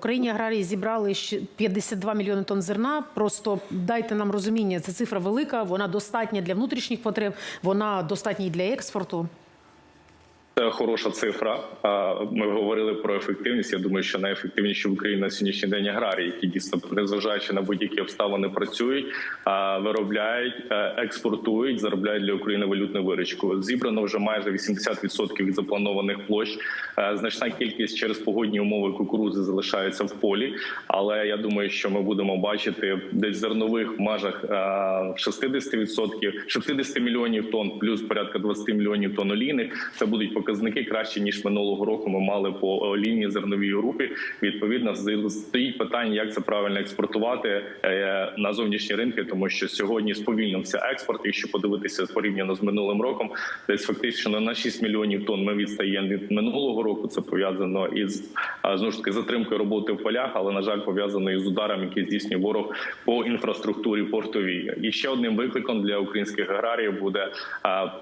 Україні аграрії зібрали ще 52 мільйони тонн зерна. Просто дайте нам розуміння, ця цифра велика, вона достатня для внутрішніх потреб, вона достатня і для експорту. Це хороша цифра. Ми говорили про ефективність. Я думаю, що найефективніші в Україні на сьогоднішній день аграрії, які дійсно, незважаючи на будь-які обставини, працюють, виробляють, е, експортують, заробляють для України валютну виручку. Зібрано вже майже 80% від запланованих площ. Е, Значна кількість через погодні умови кукурузи залишається в полі. Але я думаю, що ми будемо бачити десь зернових межах е, 60%, 60 мільйонів тонн, плюс порядка 20 мільйонів тонн олійних. Це будуть показники краще ніж минулого року. Ми мали по олійній зерновій групі. Відповідно, стоїть питання, як це правильно експортувати е, на зовнішні ринки, тому що сьогодні сповільнився експорт. Якщо подивитися порівняно з минулим роком, десь фактично на 6 мільйонів тонн ми відстаємо від минулого року. Це пов'язано із а, знову ж таки затримкою роботи в полях, але на жаль, пов'язано із ударом, який здійснює ворог по інфраструктурі портовій. І ще одним викликом для українських аграріїв буде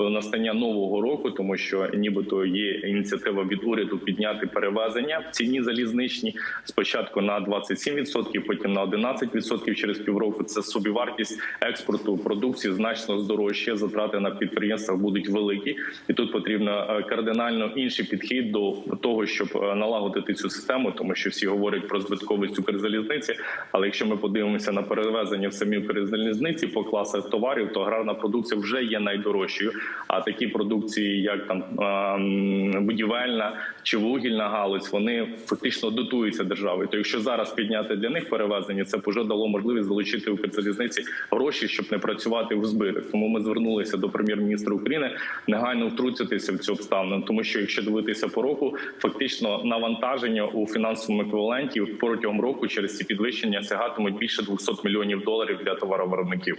настання нового року, тому що нібито є ініціатива від уряду підняти перевезення в ціні залізничні спочатку на 27%, потім на 11% через півроку. Це собівартість експорту продукції значно здорожчає. Затрати на підприємствах будуть великі, і тут потрібно е, кардинально інший підхід до того, щоб е, налагодити цю систему, тому що всі говорять про збитковість Укрзалізниці. Але якщо ми подивимося на перевезення в самій Укрзалізниці по класах товарів, то аграрна продукція вже є найдорожчою. А такі продукції, як там ем, будівельна чи вугільна галузь, вони фактично дотуються державою. То якщо зараз підняти для них перевезення, це вже дало можливість залучити Укрзалізниці гроші, щоб не працювати в збиток. Тому ми звернулися до прем'єр-міністра України негайно втрутитися в цю обставину, тому що якщо дивитися по року, фактично навантаження у фінансовому еквіваленті протягом року через ці підвищення сягатимуть більше 200 мільйонів доларів для товаровиробників.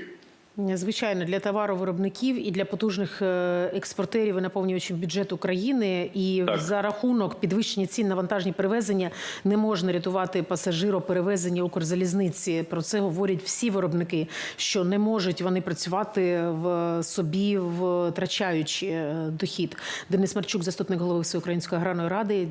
Звичайно, для товаровиробників і для потужних е, експортерів і наповнювачів бюджету країни. І Так. за рахунок підвищення цін на вантажні перевезення не можна рятувати пасажироперевезення Укрзалізниці. Про це говорять всі виробники, що не можуть вони працювати в собі, втрачаючи е, дохід. Денис Марчук, заступник голови Всеукраїнської аграрної ради. Дякую.